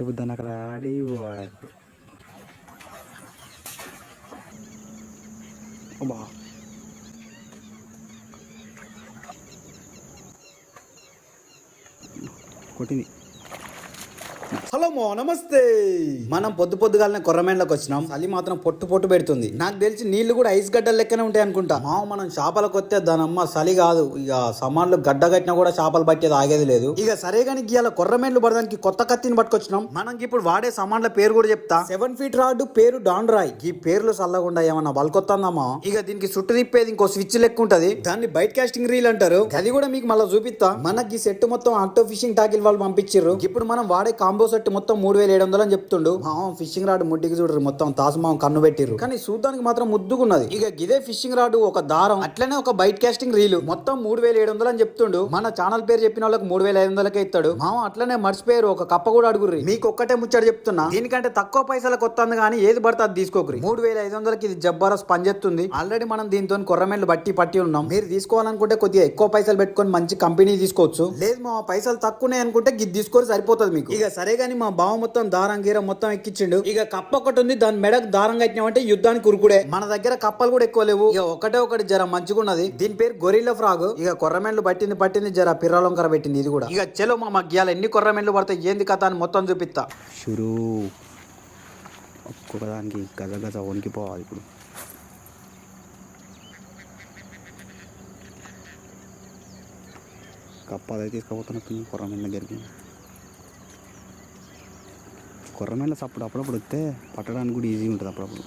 ఇప్పుడు దాన్ని అక్కడ ఆడి బా కొట్టింది. హలో మో నమస్తే. మనం పొద్దు పొద్దుగాలనే కొర్రమేండ్లకు వచ్చినాం. చలి మాత్రం పొట్టు పొట్టు పెడుతుంది. నాకు తెలిసి నీళ్ళు కూడా ఐస్ గడ్డల లెక్కనే ఉంటాయి అనుకుంటా. మా మనం చేపలకు వస్తే దాని అమ్మ చలి కాదు. ఇక సమాన్లు గడ్డ కట్టినా కూడా చేపలు పట్టేది ఆగేది లేదు. ఇక సరే కానీ ఇవాళ కొర్రమేండ్లు పడడానికి కొత్త కత్తిని పట్టుకొచ్చినాం. మనం ఇప్పుడు వాడే సమాన్ల పేరు కూడా చెప్తా. సెవెన్ ఫీట్ రాడ్ పేరు డాన్ రాయ్ ఈ పేర్లు చల్లకుండా ఏమన్నా బలకొత్తందమ్మా? ఇక దీనికి చుట్టు తిప్పేది ఇంకో స్విచ్ లెక్క ఉంటది. దాన్ని బైట్ కాస్టింగ్ రీల్ అంటారు. అది కూడా మీకు మళ్ళీ చూపిస్తా. మనకి సెట్ మొత్తం ఆక్టో ఫిషింగ్ టాకిల్ వాళ్ళు పంపించారు ఇప్పుడు మనం వాడే కాంబో సెట్ మొత్తం మూడు వేల ఏడు వందలు అని చెప్తుండు. మావం ఫిషింగ్ రాడ్ ముడ్డికి చూడరు మొత్తం తాసుమావం కన్ను పెట్టిర్రు. కానీ చూడడానికి మాత్రం ముద్దుగున్నది. ఇక గిదే ఫిషింగ్ రాడ్ ఒక దారం అట్లనే ఒక బైట్ కాస్టింగ్ రీలు. మొత్తం మూడు వేల ఏడు వందలు అని చెప్తుండు. మన ఛానల్ పేరు చెప్పిన వాళ్ళకి మూడు వేల ఐదు వందలకే ఇస్తాడు. మావం అట్లనే మర్చిపోయారు ఒక కప్ప కూడా అడుగుర్రి. మీకు ఒక్కటే ముచ్చట చెప్తున్నా. దీనికంటే తక్కువ పైసలకు వస్తుంది కానీ ఏది పడితే అది తీసుకోకరి మూడు వేల ఐదు వందలకి ఇది జబ్బరస్ పనిచేస్తుంది ఆల్రెడీ మనం దీంతో కొర్రమేళ్ళు బట్టి పట్టి ఉన్నాం. మీరు తీసుకోవాలనుకుంటే కొద్దిగా ఎక్కువ పైసలు పెట్టుకొని మంచి కంపెనీ తీసుకోవచ్చు. లేదు మా పైసలు తక్కువనే అనుకుంటే ఇది తీసుకొని సరిపోతుంది మీకు. ఇక సరే గానీ మా బావ మొత్తం దారం గీర మొత్తం ఎక్కించిండు. ఇక కప్ప ఒకటి ఉంది దాని మెడకు దారం కట్టినామంటే యుద్ధానికి కురుకుడే మన దగ్గర కప్పలు కూడా ఎక్కువ లేవు. ఇక ఒకటే ఒకటి జర మంచిగున్నది దీని పేరు గొరిల్ల ఫ్రాగ్. ఇక కొర్రమెండ్లు పట్టింది పట్టింది జర పిర్రలంకర పెట్టింది ఇది కూడా. ఇక చలో మా మగ్యాల ఎన్ని కొర్రమెండ్లు పడతాయి ఏంది కథ అని మొత్తం చూపిస్తా. షురు. గజ గజ వణికిపోవాలి ఇప్పుడు. కప్ప అదే తీసుకుపోతున్నట్టుంది కొర్రమీన దగ్గరికి కొర్రమీన సప్పుడు అప్పుడప్పుడు వస్తే పట్టడానికి కూడా ఈజీ ఉంటుంది అప్పుడప్పుడు.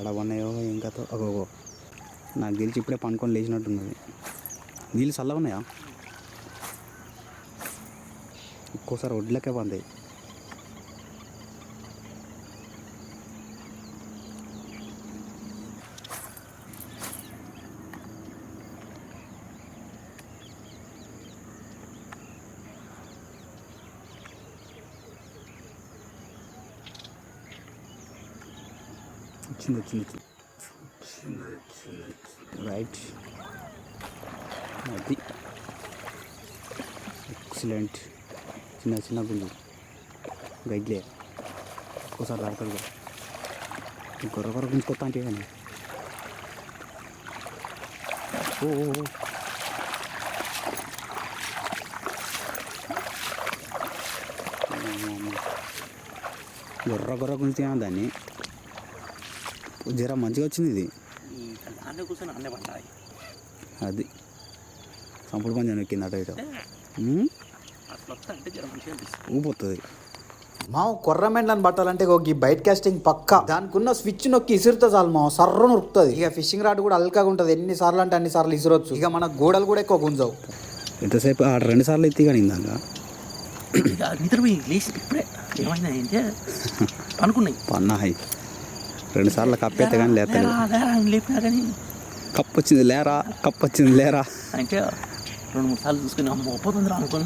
ఎడబన్నాయో ఇంకా అగోగో. నాకు గెలిచి ఇప్పుడే పండుకొని లేచినట్టున్నది. నీళ్ళు చల్లగా ఉన్నాయా ఒక్కోసారి ఒడ్లకే పందాయి వచ్చింది వచ్చింది రైట్ అది ఎక్సలెంట్ చిన్న చిన్న గుండు గైడ్లే ఒక్కోసారి రాకడు గొర్ర గొర్ర గుంజుకొస్తా అంటే కానీ ఓ గొర్ర గొర్ర గుంజుతా దాన్ని జర మంచిగా వచ్చింది ఇది. అన్నీ కూర్చొని అన్నీ పడ్డాయి అది. సంపుడు పంజాను ఎక్కింది అటు ఇటు. ఊపోతుంది. మా కొర్రమెండ్లను పట్టాలంటే ఒక బైట్ కాస్టింగ్ పక్క. దానికి ఉన్న స్విచ్ నొక్కి ఇసురుతో చాలు మా సర్ర నొరుకుతుంది. ఇక ఫిషింగ్ రాడ్ కూడా అల్కాగా ఉంటుంది. ఎన్ని సార్లు అంటే అన్ని సార్లు ఇసురొచ్చు. ఇక మన గోడలు కూడా ఎక్కువ గుంజవు. ఎంతసేపు? ఆ రెండు సార్లు ఎత్తి కానీ ఇందాక. లేచి ఇప్పుడే. అనుకున్నాయి పన్నాయి. రెండు సార్లు కానీ అని లేపినా కానీ. కప్పు వచ్చింది లేరా కప్పు వచ్చింది లేరా. అంటే రెండు మూడు సార్లు చూసుకుని అమ్మ ఒప్పతుందిరా అనుకుని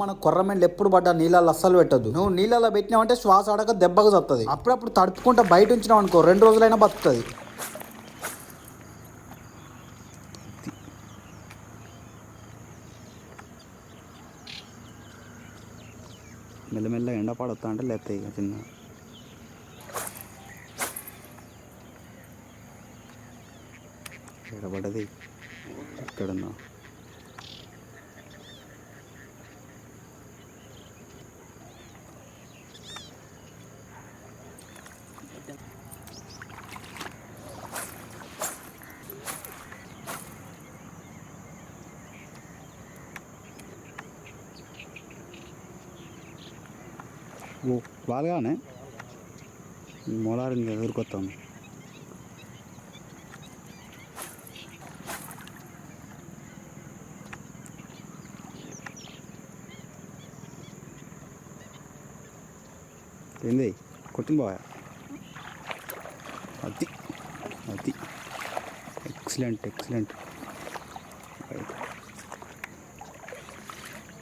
మన కొర్రమెండ్లు ఎప్పుడు పడ్డా నీళ్ళల్లో అస్సలు పెట్టద్దు. నువ్వు నీళ్ళలో పెట్టినావంటే శ్వాస ఆడక దెబ్బకు చస్తుంది అప్పుడప్పుడు తడుపుకుంటా బయట ఉంచినావు అనుకో రెండు రోజులైనా బతుకుతుంది. మెల్లమెల్ల ఎండ పడొస్తా అంటే లేస్తాయి ఇక చిన్న ఎడబడ్డది ఎక్కడున్నా ఓ బాగానే మొలారిని ఎదుర్కొస్తాం ఏంది? కొట్టింది బాగా అది అది. Excellent excellent.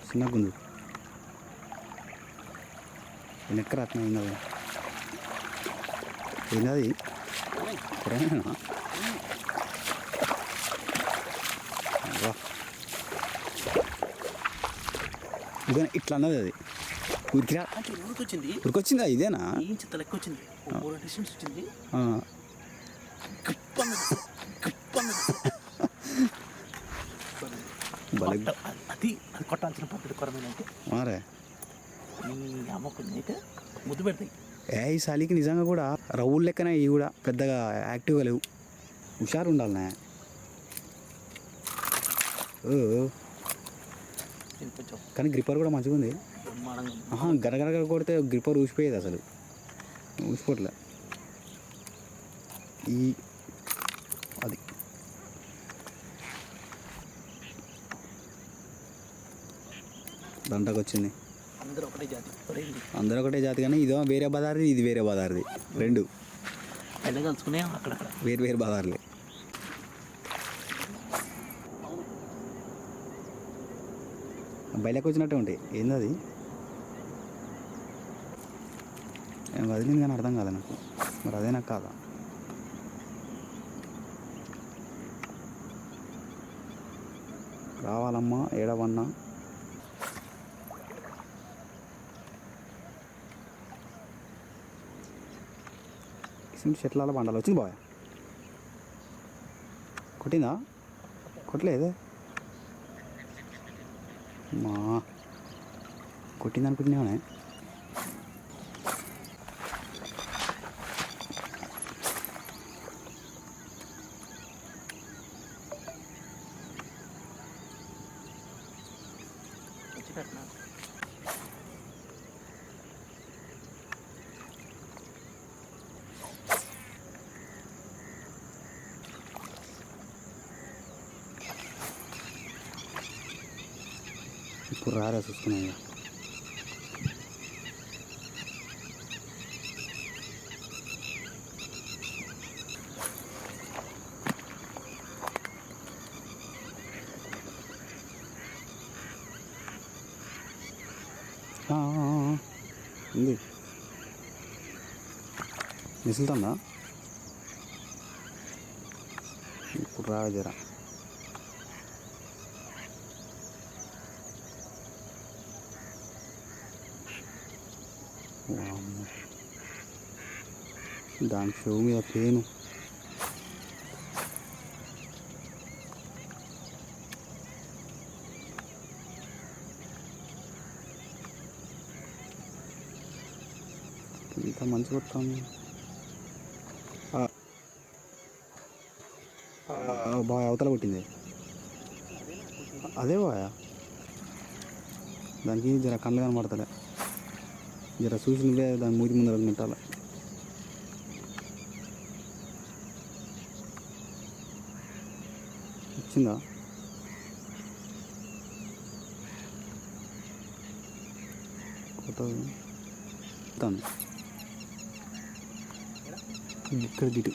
చిన్న గుంజు వెనక్కి రాత్న ఏంది ఏంది ఇట్లా అన్నది అది. ఉరికొచ్చిందా ఇదేనా? ఏం చెత్త లెక్క వచ్చింది డిస్టెన్స్ వచ్చింది. అది అది కొట్టాల్సిన పద్ధతి మారే. ఈ అమ్మకుని అయితే ముద్దు పెడతాయి. ఏ ఈ చలికి నిజంగా కూడా రవ్వులు లెక్కనే ఇవి కూడా పెద్దగా యాక్టివ్గా లేవు. హుషారు ఉండాలనే కానీ గ్రిప్పర్ కూడా మంచిగా ఉంది గరగరగర కొడితే గ్రిప్పర్ ఊసిపోయేది అసలు. ఊసిపోట్లే. ఈ అది. దంటకు వచ్చింది అందరూ ఒకటే జాతి ఒరేంది అందరూ ఒకటే జాతి కానీ ఇదో వేరే బజార్ది ఇది వేరే బజార్ది. రెండు. కలుసుకునే అక్కడక్కడ వేరు వేరు బజార్లే. బయటకు వచ్చినట్టే ఉంటాయి ఏంది అది నేను వదిలింది కానీ అర్థం కాలే నాకు. మరి అదే నాకు కాదా? రావాలమ్మా ఏడవన్నా. కిసిమిటి చెట్ల బండాలు వచ్చింది బాయ్ కొట్టిందా? కొట్టలేదే. మా కొట్టిందనుకుంటున్నావునే ఇప్పుడు రారా చూసుకున్నాయి ఉంది. మిసులుతుందా ఇప్పుడు రాజరా దాని షో మీద పేను ఇంత మంచి కొట్టాము బాగా అవతల కొట్టింది అదే బాయా దానికి జర కళ్ళు కనబడతలే జర చూసి నువ్వే దాని మూతి ముందర పెట్టాలి. వచ్చిందా కొట్టదు తను ఇక్కడ గిటు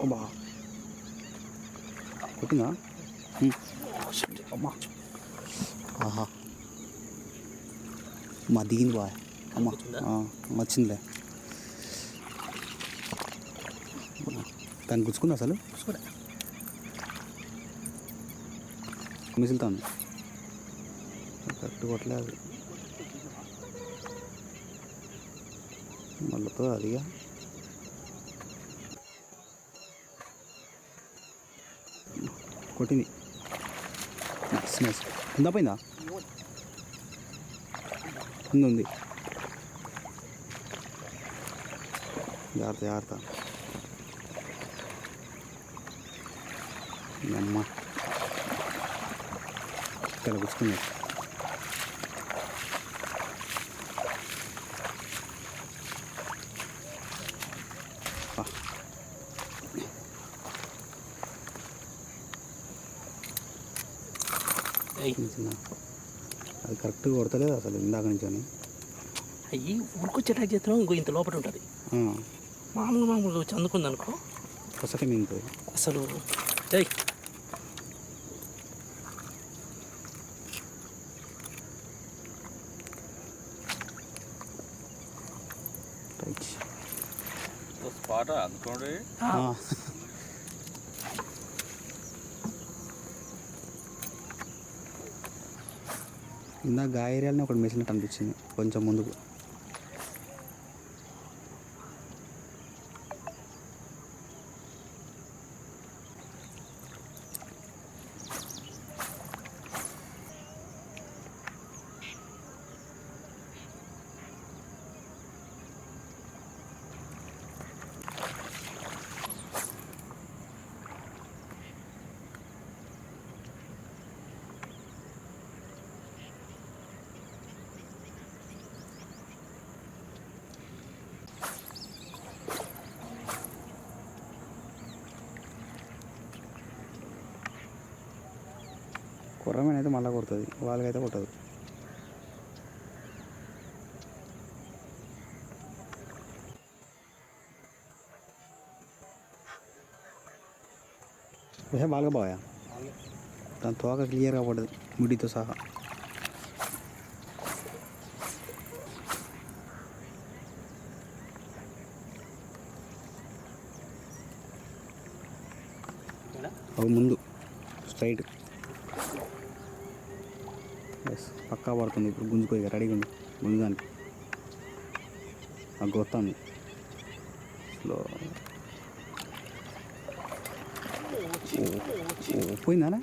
అబ్బా కొట్టిందా ఉమ్. అమ్మా ఆహా మా దిగింది బాయ్ అమ్మా వచ్చిందా? ఆ, వచ్చిందిలే. దాన్ని గుచ్చుకుంది అసలు? చూసుకోరా మిసులుతాను కరెక్ట్ కొట్టలేదు. మళ్ళతో అదిగా? కొట్టింది. నైస్ నైస్ ఉందా పోయిందా? ఉంది. జాగ్రత్త జాగ్రత్త. అమ్మ ఇక్కడ చిన్న అది కరెక్ట్గా కొడతలేదు అసలు ఇందాక నుంచి అని అయ్యి ఊరికొచ్చి అటాక్ చేస్తున్నాం ఇంకో ఇంత లోపల ఉంటుంది. మామూలు మామూలు వచ్చి అందుకుంది అనుకో అసలు మీకు అసలు జై పాట అందుకోండి ఇందాక గాయరియాలని ఒకటి మెసినట్టు అనిపించింది కొంచెం ముందుకు. కుర్రమైన అయితే మళ్ళీ కొడుతుంది. వాళ్ళకైతే కొట్టదు. ఏ బాగా బాగా దాని తోక క్లియర్గా పడదు ముడితో సహా. ముందు స్ట్రైట్ ఎస్ పక్కా పడుతుంది. ఇప్పుడు గుంజుకో ఇక రెడీగా ఉంది గుంజుదానికి. నాకు వస్తుంది స్లో పోయిందానే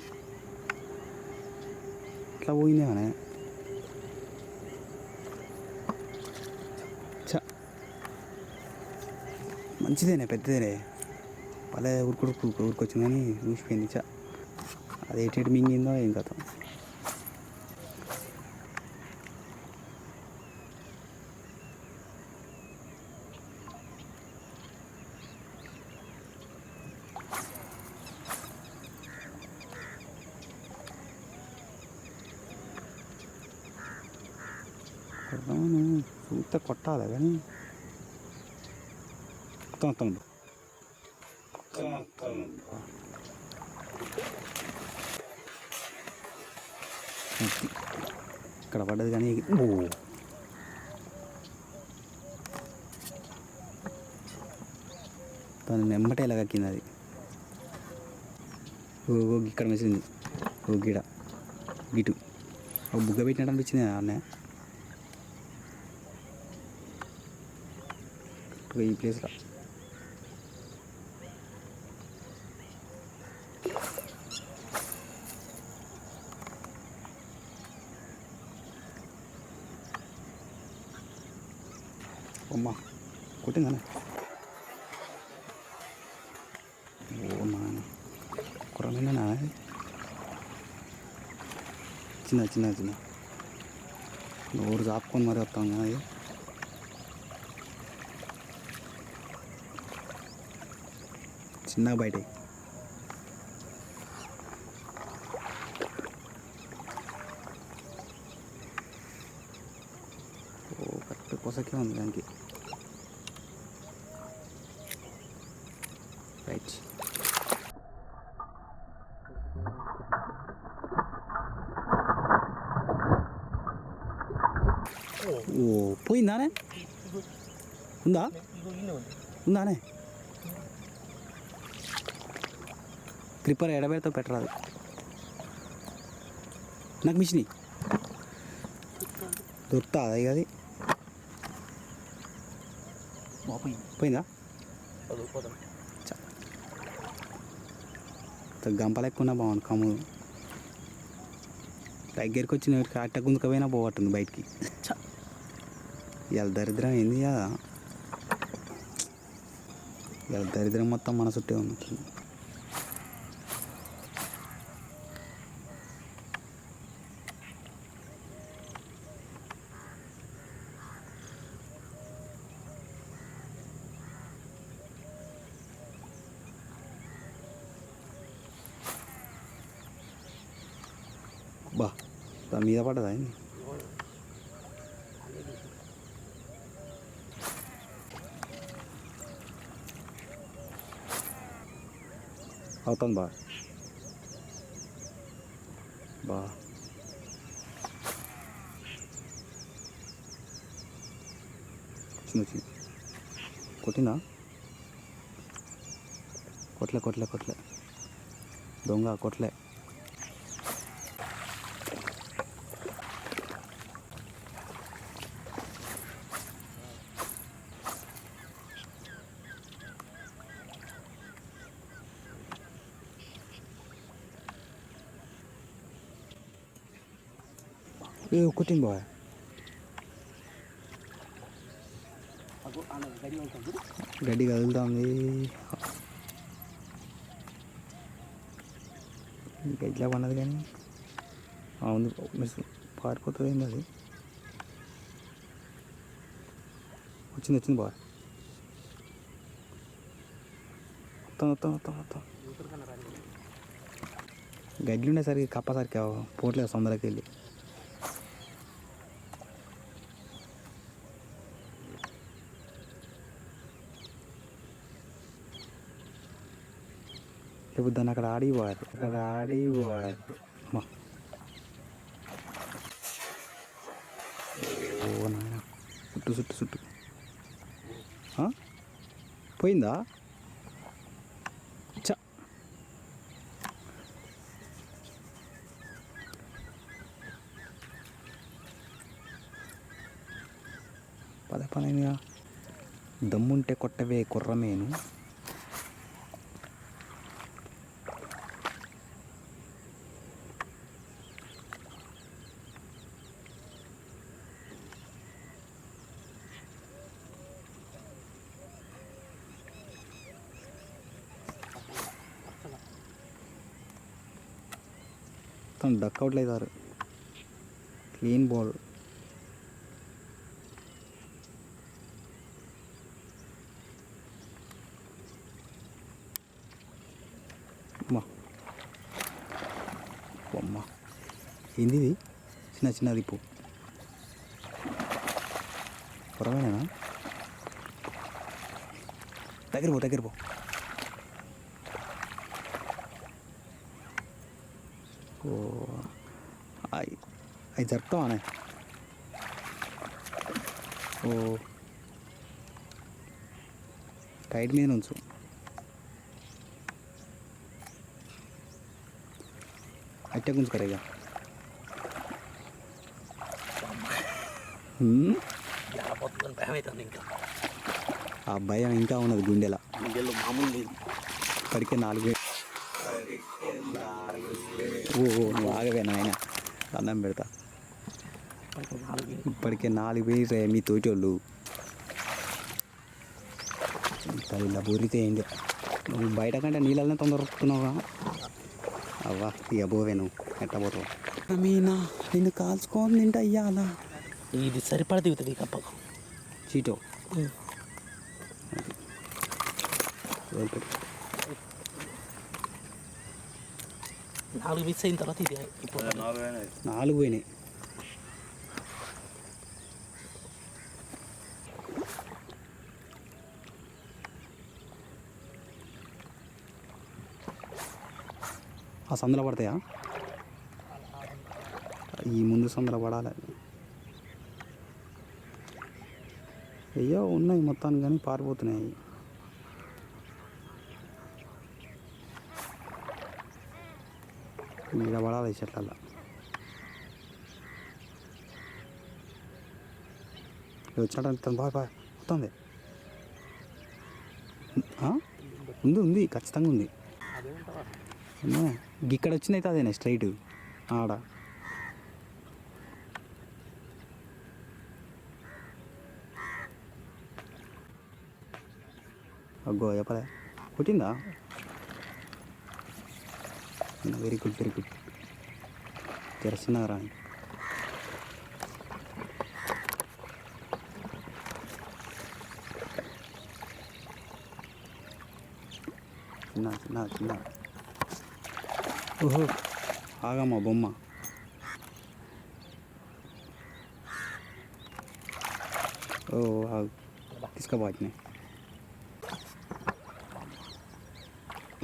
ఇట్లా పోయిందేమనే చ మంచిదేనే పెద్దదేనే. భలే ఉరుకుడుకు ఉరుకొచ్చిందని చూసిపోయింది. ఊసిపోయింది చ అది ఎటు మింగిందో ఏం కథ. కానీ మొత్తం ఇక్కడ పడ్డది కానీ ఓ. తను నెమ్మటే ఇలా కక్కింది అది. ఓ ఇక్కడ మెసింది ఓ గిడ. గిటు ఒక బుగ్గ పెట్టినట్టు అనిపించింది అన్నయ్య. కరెక్ట్గా ఈ ప్లేస్లో అమ్మా కొట్టిందనే ఓ నాన్న కుర్రమేనా చిన్న చిన్న చిన్న నోరు చాపుకొని మరి వస్తాం కదా అది. చిన్నగా బయట ఓ కరెక్ట్ కొసకే ఉంది దానికి రైట్ ఓ పోయిందానే ఉందా ఇగో ఈయన ఉంది ఉందానే క్లిప్పర్ ఎడబెడతా పెట్టరాదు. నాకు మిషన్ దొరుకుతా అది అది. పోయిందా? పదో పోదాం గంపలు ఎక్కువ ఉన్నా బాగుంది కమ్ము. దగ్గరికి వచ్చిన అట్ట గుందుకపోయినా పోగొట్టుంది బయటికి. ఇవాళ దరిద్రం ఏంది కదా ఇవాళ దరిద్రం మొత్తం మన చుట్టే ఉన్నట్టుంది దాని మీద పడ్డదా ఏంది? అవుతుంది బా బా చిన్న చిన్న కొట్టిందా కొట్లే కొట్లే కొట్లే దొంగ కొట్లే ఏ కొట్టింది బాయ్ గడ్డి కదులుతుంది ఇంకా ఇట్లా పన్నది కానీ అవును పారిపోతుంది ఏంది అది వచ్చింది వచ్చింది బాయ్ మొత్తం మొత్తం మొత్తం మొత్తం గడ్డి ఉండేసరికి కప్పసరికి పోట్లేదు తొందరకి వెళ్ళి లేకపోతే దాన్ని అక్కడ ఆడిపోయారు అక్కడ ఆడిపోయారు ఓ నాయన చుట్టు చుట్టు చుట్టు పోయిందా? మొత్తం డక్అవుట్లు అవుతారు క్లీన్ బాల్ అమ్మా. అమ్మా ఏంది ఇది? చిన్న చిన్నది ఇప్పు పొరమేనా దగ్గర పో దగ్గర పో ఓ అవి అవి జరుపుతావానే ఓ టైట్ మీద ఉంచు అట్టే గుంజుకరా ఇక ఆ భయం ఇంకా ఉన్నది గుండెల ఇంకెళ్ళు మామూలు లేదు ఇప్పటికే నాలుగు ఓ నువ్వు ఆగవే నాయన అన్నం పెడతా ఇప్పటికే నాలుగు వేరే మీ తోటి వాళ్ళు ఇంకా ఇలా బోరితే ఏంది నువ్వు బయట కంటే నీళ్ళనే తొందర ఉరుకుతున్నావుగా. అవ్వా ఇక పోవే నువ్వు ఎట్టబోతావు మీనా నిన్ను కాల్చుకొని తింటా అయ్యాలా ఇది సరిపడ దిగుతుంది ఈ కప్పకు. చీటో. నాలుగు మిస్ అయిన తర్వాత ఇది ఇప్పుడు నాలుగు అయినాయి నాలుగు పోయినాయి. ఆ సందులో పడతాయా? ఈ ముందు సందులో పడాలి. అయ్యో ఉన్నాయి మొత్తానికి కానీ పారిపోతున్నాయి. ఇలా పడాలి చెట్లల్లో. వచ్చినట్టు బాయ్ బాయ్ వస్తుంది ఆ? ఉంది ఉంది ఖచ్చితంగా ఉంది. ఇక్కడ వచ్చింది అయితే అదేనా స్ట్రైట్. ఆడ. అగ్గో చెప్పలే. కొట్టిందా వెరీ గుడ్ వెరీ గుడ్. తెరచినారా చిన్న చిన్న చిన్న ఓహో. ఆగమ్మా బొమ్మ. ఓ ఆగు. తీసుకుపోతున్నాయి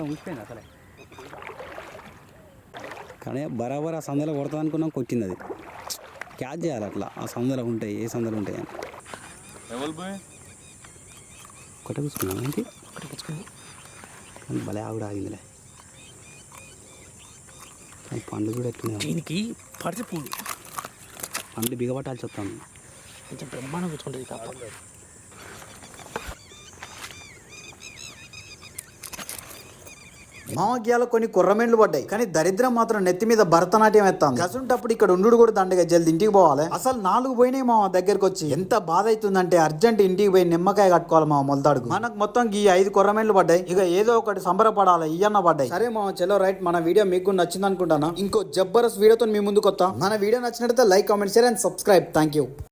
ఉంచిపోయింది అసలే. కానీ బరాబర్ ఆ సందులో కొడతా అనుకున్నాం కొట్టింది అది. క్యాచ్ చేయాలి అట్లా. ఆ సందులో ఉంటాయి ఏ సందులో ఉంటాయి అని. ఒక్కటే కూర్చున్నాను ఏంటి? ఒకటి భలే ఆవిడ ఆగిందిలే. పండ్లు కూడా ఎట్లున్నాయి దీనికి పడితే పండ్లు బిగబట్టాల్సి వస్తాను కొంచెం బ్రహ్మాండం కూర్చుంటుంది కాప మామగ్యాల కొన్ని కుర్రమెండ్లు పడ్డాయి. కానీ దరిద్రం మాత్రం నెత్తి మీద భరతనాట్యం ఎత్తాను గసుంటప్పుడు ఇక్కడ ఉండు కూడా దండగా జల్ది ఇంటికి పోవాలి. అసలు నాలుగు పోయినాయి మా దగ్గరకు వచ్చి ఎంత బాధ అవుతుందంటే అర్జెంట్ ఇంటికి పోయి నిమ్మకాయ కట్టుకోవాలి మా మొలతాడుకు. మనకు మొత్తం ఈ ఐదు కుర్రమెండ్లు పడ్డాయి. ఇక ఏదో ఒకటి సంబరపడాలి ఇవన్న పడ్డాయి. సరే మా చలో రైట్ మన వీడియో మీకు నచ్చింది అనుకుంటాను? ఇంకో జబ్బరస్ వీడియోతో మీ ముందుకు వస్తాం మన వీడియో నచ్చినట్లయితే like comment share and subscribe. Thank you